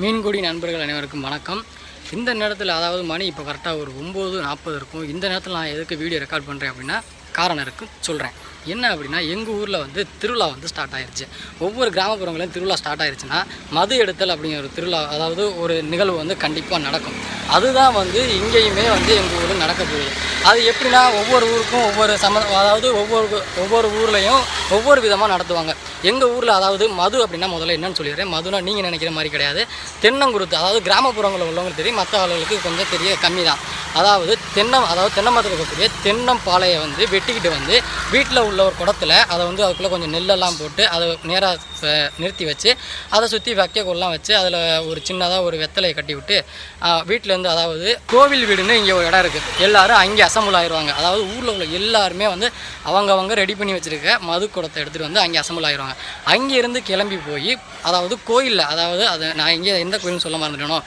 மீன்குடி நண்பர்கள் அனைவருக்கும் வணக்கம். இந்த நேரத்தில் அதாவது மணி இப்போ கரெக்டாக ஒரு ஒம்பது நாற்பது இருக்கும். இந்த நேரத்தில் நான் எதுக்கு வீடியோ ரெக்கார்ட் பண்ணுறேன் அப்படின்னா காரணம் இருக்குது சொல்கிறேன் என்ன அப்படின்னா எங்கள் ஊரில் வந்து திருவிழா வந்து ஸ்டார்ட் ஆயிருச்சு. ஒவ்வொரு கிராமப்புறங்களையும் திருவிழா ஸ்டார்ட் ஆயிருச்சுன்னா மது எடுத்தல் அப்படிங்கிற ஒரு திருவிழா அதாவது ஒரு நிகழ்வு வந்து கண்டிப்பாக நடக்கும். அதுதான் வந்து இங்கேயுமே வந்து எங்கள் ஊரில் நடக்க அது எப்படின்னா ஒவ்வொரு ஊருக்கும் ஒவ்வொரு சம அதாவது ஒவ்வொரு ஒவ்வொரு ஊர்லேயும் ஒவ்வொரு விதமாக நடத்துவாங்க. எங்கள் ஊரில் அதாவது மது அப்படின்னா முதல்ல என்னன்னு சொல்லிடுறேன். மதுனா நீங்கள் நினைக்கிற மாதிரி கிடையாது. தென்னங்குருத்து அதாவது கிராமப்புறங்களில் உள்ளவங்களுக்கு தெரியும். மற்ற ஆளுகளுக்கு கொஞ்சம் தெரிய கம்மி தான் அதாவது தென்னம் அதாவது தென்னை மரத்தில் இருக்கக்கூடிய தென்னம்பாளையை வந்து வெட்டிக்கிட்டு வந்து வீட்டில் உள்ள உள்ள ஒரு குடத்தில் அதை வந்து அதுக்குள்ளே கொஞ்சம் நெல்லெல்லாம் போட்டு அதை நேராக நிறுத்தி வச்சு அதை சுற்றி வைக்கக்கொல்லாம் வச்சு அதில் ஒரு சின்னதாக ஒரு வெத்தலையை கட்டி விட்டு வீட்டிலேருந்து அதாவது கோவில் வீடுன்னு இங்கே ஒரு இடம் இருக்குது எல்லாரும் அங்கே அசம்பிள் ஆயிடுவாங்க அதாவது ஊரில் உள்ள எல்லாருமே வந்து அவங்கவங்க ரெடி பண்ணி வச்சுருக்க மது குடத்தை எடுத்துகிட்டு வந்து அங்கே அசம்பிள் ஆயிடுவாங்க அங்கேருந்து கிளம்பி போய் அதாவது கோயிலில் அதாவது அதை நான் இங்கே எந்த கோயில்னு சொல்ல மறந்துட்டேனோ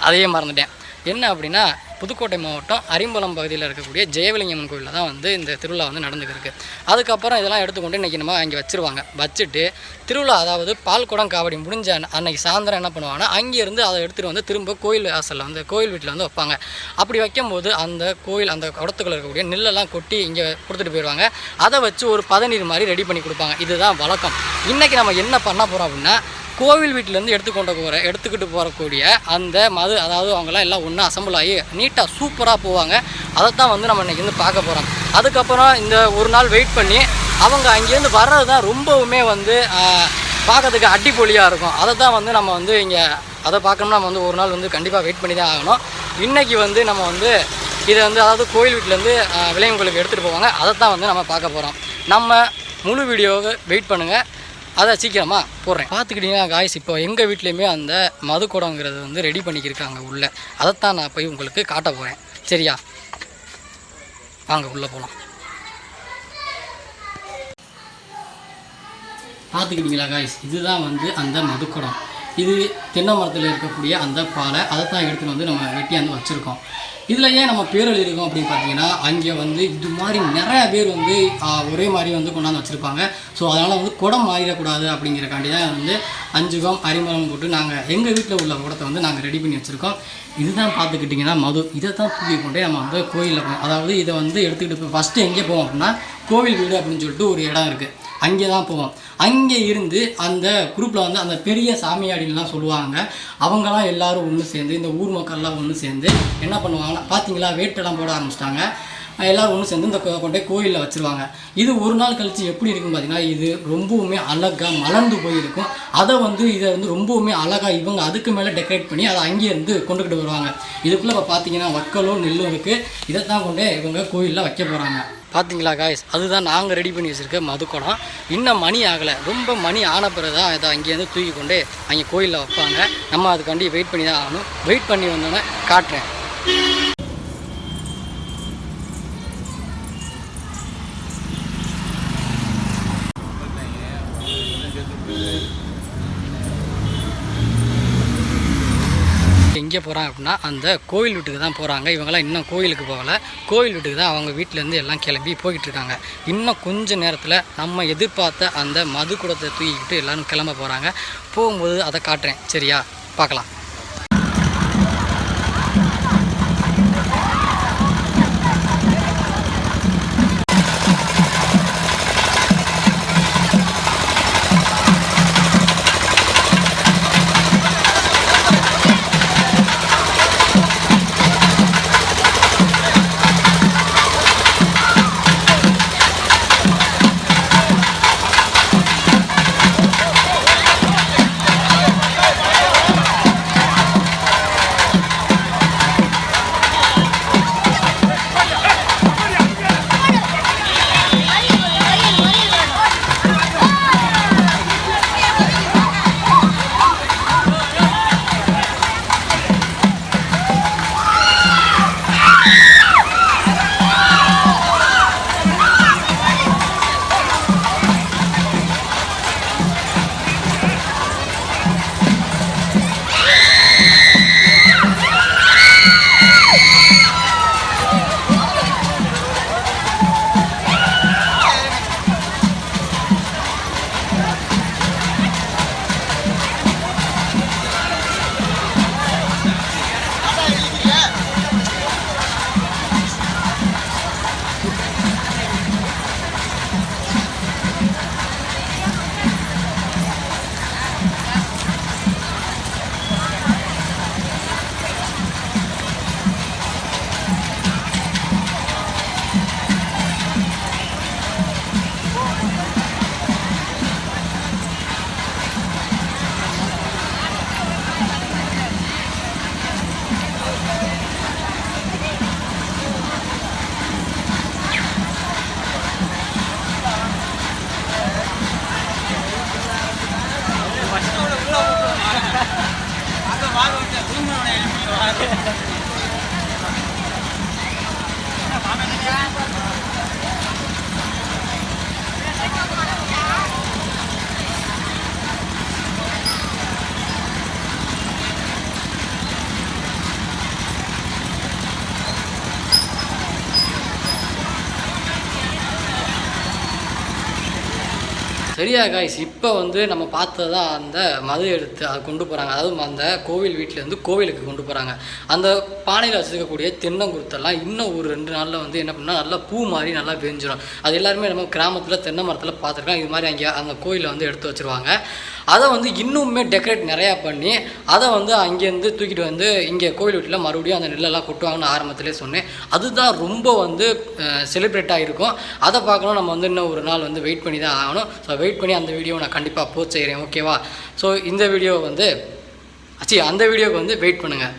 அதையே மறந்துட்டேன். என்ன அப்படின்னா புதுக்கோட்டை மாவட்டம் அரிம்பலம் பகுதியில் இருக்கக்கூடிய ஜெயவலிங்கம்மன் கோயிலில் தான் வந்து இந்த திருவிழா வந்து நடந்துக்கிருக்கு அதுக்கப்புறம் இதெல்லாம் எடுத்துக்கொண்டு இன்றைக்கி நம்ம அங்கே வச்சுருவாங்க. வச்சுட்டு திருவிழா அதாவது பால் குடம் காவடி முடிஞ்ச அன்ன- அன்னைக்கு சாயந்தரம் என்ன பண்ணுவாங்கன்னா அங்கேருந்து அதை எடுத்துகிட்டு வந்து திரும்ப கோயில் வாசலில் வந்து கோயில் வீட்டில் வந்து வைப்பாங்க. அப்படி வைக்கும்போது அந்த கோயில் அந்த குடத்துக்குள்ள இருக்கக்கூடிய நெல்லெல்லாம் கொட்டி இங்கே கொடுத்துட்டு போயிடுவாங்க அதை வச்சு ஒரு பதநீர் மாதிரி ரெடி பண்ணி கொடுப்பாங்க. இதுதான் வழக்கம். இன்றைக்கி நம்ம என்ன பண்ண போகிறோம் அப்படின்னா கோவில் வீட்டிலேருந்து எடுத்துக்கொண்டு போகிற எடுத்துக்கிட்டு போகக்கூடிய அந்த மது அதாவது அவங்களாம் எல்லாம் ஒன்றா அசம்பிள் ஆகி நீட்டாக சூப்பராக போவாங்க. அதைத்தான் வந்து நம்ம இன்றைக்கி வந்து பார்க்க போகிறோம் அதுக்கப்புறம் இந்த ஒரு நாள் வெயிட் பண்ணி அவங்க அங்கேருந்து வர்றது தான் ரொம்பவுமே வந்து பார்க்கறதுக்கு அடிப்பொலியாக இருக்கும். அதை தான் வந்து நம்ம வந்து இங்கே அதை பார்க்கணும்னா நம்ம வந்து ஒரு நாள் வந்து கண்டிப்பாக வெயிட் பண்ணி தான் ஆகணும். இன்றைக்கி வந்து நம்ம வந்து இதை வந்து அதாவது கோயில் வீட்டிலேருந்து விளையங்களுக்கு எடுத்துகிட்டு போவாங்க. அதை தான் வந்து நம்ம பார்க்க போகிறோம் நம்ம முழு வீடியோவை வெயிட் பண்ணுங்கள் அதை சீக்கிரமாக போடுறேன். பார்த்துக்கிட்டிங்கன்னா காய்ஸ் இப்போ எங்கள் வீட்லேயுமே அந்த மது குடங்கிறது வந்து ரெடி பண்ணிக்கிருக்காங்க உள்ளே. அதைத்தான் நான் போய் உங்களுக்கு காட்ட போகிறேன் சரியா? வாங்க உள்ளே போகலாம் பார்த்துக்கிட்டிங்களா காய்ஸ் இதுதான் வந்து அந்த மதுக்குடம் இது தென்னை மரத்தில் இருக்கக்கூடிய அந்த பாலை அதை தான் எடுத்துகிட்டு வந்து நம்ம வெட்டியாந்து வச்சுருக்கோம். இதில் ஏன் நம்ம பேர் இருக்கோம் அப்படின்னு பார்த்தீங்கன்னா அங்கே வந்து இது மாதிரி நிறையா பேர் வந்து ஒரே மாதிரி வந்து கொண்டாந்து வச்சுருப்பாங்க. ஸோ அதனால் வந்து குடம் மாறிடக்கூடாது அப்படிங்கிறக்காண்டி தான் வந்து அஞ்சுகம் அரிமரம் போட்டு நாங்கள் எங்கள் வீட்டில் உள்ள குடத்தை வந்து நாங்கள் ரெடி பண்ணி வச்சுருக்கோம். இதுதான் பார்த்துக்கிட்டிங்கன்னா மது. இதை தான் தூக்கி கொண்டே நம்ம வந்து கோயிலில் போவோம் அதாவது இதை வந்து எடுத்துக்கிட்டு போய் ஃபஸ்ட்டு எங்கே போவோம் அப்படின்னா கோவில் வீடு அப்படின்னு சொல்லிட்டு ஒரு இடம் இருக்குது அங்கே தான் போவோம். அங்கே இருந்து அந்த குரூப்பில் வந்து அந்த பெரிய சாமியாடின்லாம் சொல்லுவாங்க. அவங்களாம் எல்லாரும் ஒன்று சேர்ந்து இந்த ஊர் மக்கள்லாம் ஒன்று சேர்ந்து என்ன பண்ணுவாங்கன்னா பார்த்தீங்களா வேட்டெல்லாம் போட ஆரம்பிச்சிட்டாங்க. எல்லோரும் ஒன்று சேர்ந்து இந்த கொண்டே கோயிலில் வச்சுருவாங்க. இது ஒரு நாள் கழித்து எப்படி இருக்கும் பார்த்தீங்கன்னா இது ரொம்பவுமே அழகாக மலர்ந்து போயிருக்கும். அதை வந்து இதை வந்து ரொம்பவுமே அழகாக இவங்க அதுக்கு மேலே டெக்கரேட் பண்ணி அதை அங்கேயே இருந்து கொண்டுக்கிட்டு வருவாங்க. இதுக்குள்ளே இப்போ பார்த்தீங்கன்னா வக்கலும் நெல்லும் இருக்குது இதை தான் கொண்டே இவங்க கோயிலில் வைக்க போகிறாங்க பார்த்தீங்களா காய்ஸ் அதுதான் நாங்கள் ரெடி பண்ணி வச்சுருக்க மதுக்குடம். இன்னும் மணி ஆகலை. ரொம்ப மணி ஆன பிறகு தான் இதை அங்கேருந்து தூக்கி கொண்டு அங்கே கோயிலில் வைப்பாங்க. நம்ம அதுக்காண்டி வெயிட் பண்ணி தான் ஆகணும். வெயிட் பண்ணி வந்தோன்னே காட்டுறேன். எங்கே போகிறாங்க அப்படின்னா அந்த கோயில் வீட்டுக்கு தான் போகிறாங்க. இவங்கெல்லாம் இன்னும் கோயிலுக்கு போகலை. கோயில் வீட்டுக்கு தான் அவங்க வீட்டிலேருந்து எல்லாம் கிளம்பி போய்கிட்டு இருக்காங்க இன்னும் கொஞ்ச நேரத்தில் நம்ம எதிர்பார்த்த அந்த மது குடத்தை தூக்கிக்கிட்டு எல்லாரும் கிளம்ப போகிறாங்க. போகும்போது அதை காட்டுறேன். சரியா? பார்க்கலாம். Thank you. சரியா காய்ஸ் இப்போ வந்து நம்ம பார்த்ததா அந்த மது எடுத்து அதை கொண்டு போகிறாங்க அதாவது அந்த கோவில் வீட்டிலேருந்து கோவிலுக்கு கொண்டு போகிறாங்க அந்த பானையில் வச்சுருக்கக்கூடிய தென்னங்குருத்தெல்லாம் இன்னும் ஒரு ரெண்டு நாளில் வந்து என்ன பண்ணால் நல்லா பூ மாதிரி நல்லா பெஞ்சிடும் அது எல்லாருமே நம்ம கிராமத்தில் தென்னை மரத்தில் பார்த்துருக்கோம் இது மாதிரி அங்கே அந்த கோயிலில் வந்து எடுத்து வச்சுருவாங்க. அதை வந்து இன்னுமே டெக்கரேட் நிறையா பண்ணி அதை வந்து அங்கேருந்து தூக்கிட்டு வந்து இங்கே கோவில் வீட்டில் மறுபடியும் அந்த நெல்லெல்லாம் கொட்டுவாங்கன்னு ஆரம்பத்திலே சொன்னேன். அதுதான் ரொம்ப வந்து செலிப்ரேட்டாக இருக்கும் அதை பார்க்கணும். நம்ம வந்து இன்னும் ஒரு நாள் வந்து வெயிட் பண்ணி தான் ஆகணும். ஸோ வெயிட் பண்ணி அந்த வீடியோ நான் கண்டிப்பாக போஸ்ட் செய்கிறேன். ஓகேவா ஸோ இந்த வீடியோ வந்து அச்சி அந்த வீடியோவுக்கு வந்து வெயிட் பண்ணுங்கள்